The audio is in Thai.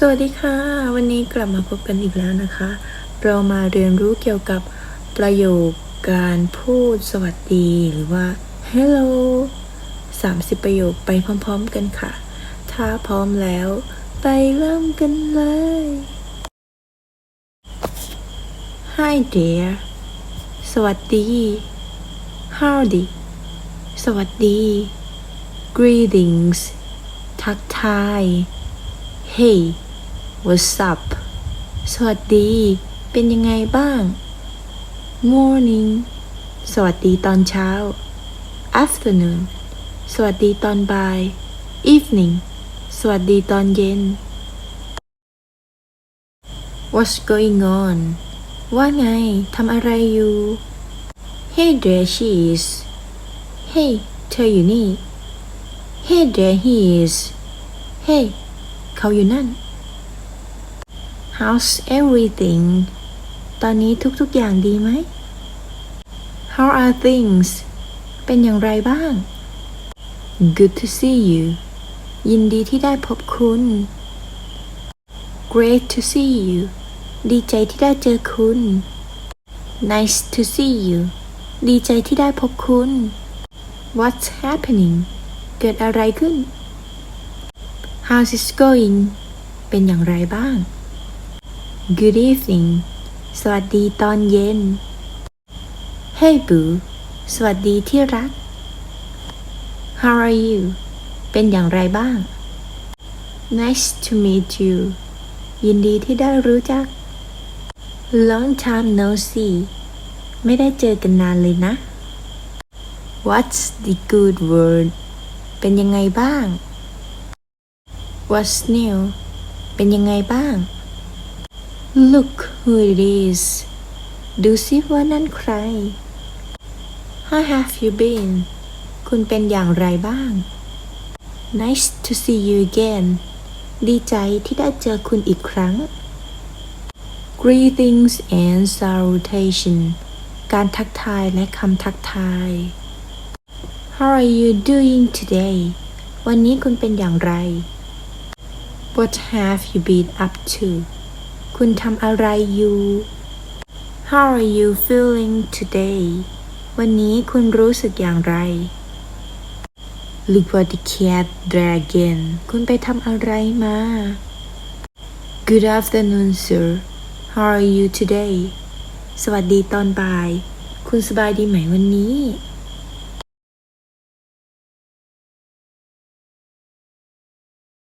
สวัสดีค่ะ วันนี้กลับมาพบกันอีกแล้วนะคะ เรามาเรียนรู้เกี่ยวกับประโยคการพูดสวัสดีหรือว่า hello 30 ประโยคไปพร้อมๆกันค่ะ ถ้าพร้อมแล้ว ไปเริ่มกันเลย Hi there สวัสดี Howdy สวัสดี Greetings ทักทาย Hey what's up สวัสดี เป็นยังไงบ้าง Morning สวัสดีตอนเช้า Afternoon สวัสดีตอนบ่าย Evening สวัสดีตอนเย็น What's going on ว่าไง ทำอะไรอยู่ Hey there she is Hey เธออยู่นี่ Hey there he is Hey เขาอยู่นั่น How's everything ตอนนี้ทุกๆอย่างดีไหม How are things เป็นอย่างไรบ้าง Good to see you ยินดีที่ได้พบคุณ Great to see you ดีใจที่ได้เจอคุณ Nice to see you ดีใจที่ได้พบคุณ What's happening เกิดอะไรขึ้น How's it going เป็นอย่างไรบ้าง Good evening สวัสดีตอนเย็น Hey boo สวัสดีที่รัก How are you เป็นอย่างไรบ้าง Nice to meet you ยินดีที่ได้รู้จัก Long time no see ไม่ได้เจอกันนานเลยนะ What's the good word เป็นยังไงบ้าง What's new เป็นยังไงบ้าง Look who it is ดูสิว่านั่นใคร How have you been คุณเป็นอย่างไรบ้าง Nice to see you again ดีใจที่ได้เจอคุณอีกครั้ง Greetings and salutation การทักทายและคำทักทาย How are you doing today วันนี้คุณเป็นอย่างไร What have you been up to คุณทำอะไรอยู่ How are you feeling today วันนี้คุณรู้สึกอย่างไร Look what the cat dragon คุณไปทำอะไรมา Good afternoon sir How are you today สวัสดีตอนบ่าย คุณสบายดีไหมวันนี้